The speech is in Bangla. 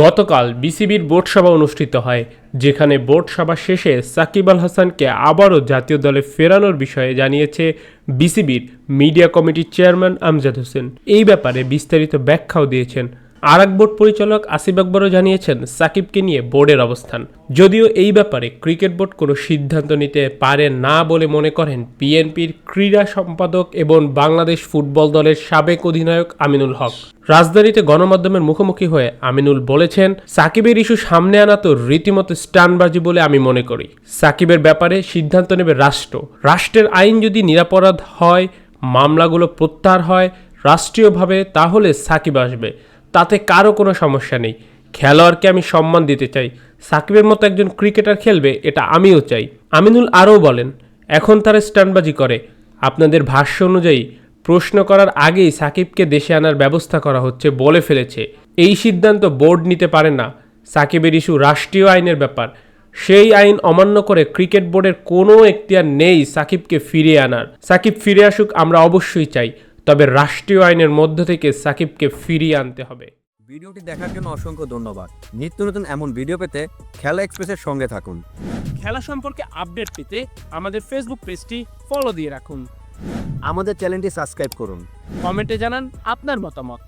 গতকাল বিসিবির বোর্ড সভা অনুষ্ঠিত হয়, যেখানে বোর্ড সভা শেষে সাকিব আল হাসানকে আবারও জাতীয় দলে ফেরানোর বিষয়ে জানিয়েছে বিসিবির মিডিয়া কমিটির চেয়ারম্যান আমজাদ হোসেন। এই ব্যাপারে বিস্তারিত ব্যাখ্যাও দিয়েছেন আর এক বোর্ড পরিচালক আসিফ আকবরও জানিয়েছেন, সাকিবকে নিয়ে বোর্ডের অবস্থান। যদিও এই ব্যাপারে ক্রিকেট বোর্ড কোনো সিদ্ধান্ত নিতে পারে না বলে মনে করেন বিএনপির ক্রীড়া সম্পাদক এবং বাংলাদেশ ফুটবল দলের সাবেক অধিনায়ক আমিনুল হক। রাজধানীতে গণমাধ্যমের মুখোমুখি হয়ে আমিনুল বলেছেন, সাকিবের ইস্যু সামনে আনা তো রীতিমতো স্টানবাজি বলে আমি মনে করি। সাকিবের ব্যাপারে সিদ্ধান্ত নেবে রাষ্ট্র। রাষ্ট্রের আইন যদি নিরাপরাধ হয়, মামলাগুলো প্রত্যাহার হয় রাষ্ট্রীয়ভাবে, তাহলে সাকিব আসবে। তাতে কারও কোনো সমস্যা নেই। খেলোয়াড়কে আমি সম্মান দিতে চাই। সাকিবের মতো একজন ক্রিকেটার খেলবে, এটা আমিও চাই। আমিনুল আরও বলেন, এখন তারা স্টানবাজি করে। আপনাদের ভাষ্য অনুযায়ী, প্রশ্ন করার আগেই সাকিবকে দেশে আনার ব্যবস্থা করা হচ্ছে বলে ফেলেছে। এই সিদ্ধান্ত বোর্ড নিতে পারে না। সাকিবের ইস্যু রাষ্ট্রীয় আইনের ব্যাপার। সেই আইন অমান্য করে ক্রিকেট বোর্ডের কোনো এখতিয়ার নেই সাকিবকে ফিরিয়ে আনার। সাকিব ফিরে আসুক, আমরা অবশ্যই চাই। তবে রাষ্ট্রীয় আইনের মধ্য থেকে সাকিবকে ফিরিয়ে আনতে হবে। ভিডিওটি দেখার জন্য অসংখ্য ধন্যবাদ। নিত্য নতুন এমন ভিডিও পেতে খেলা এক্সপ্রেসের সঙ্গে থাকুন। খেলা সম্পর্কে আপডেট পেতে আমাদের ফেসবুক পেজটি ফলো দিয়ে রাখুন। আমাদের চ্যানেলটি সাবস্ক্রাইব করুন। কমেন্টে জানান আপনার মতামত।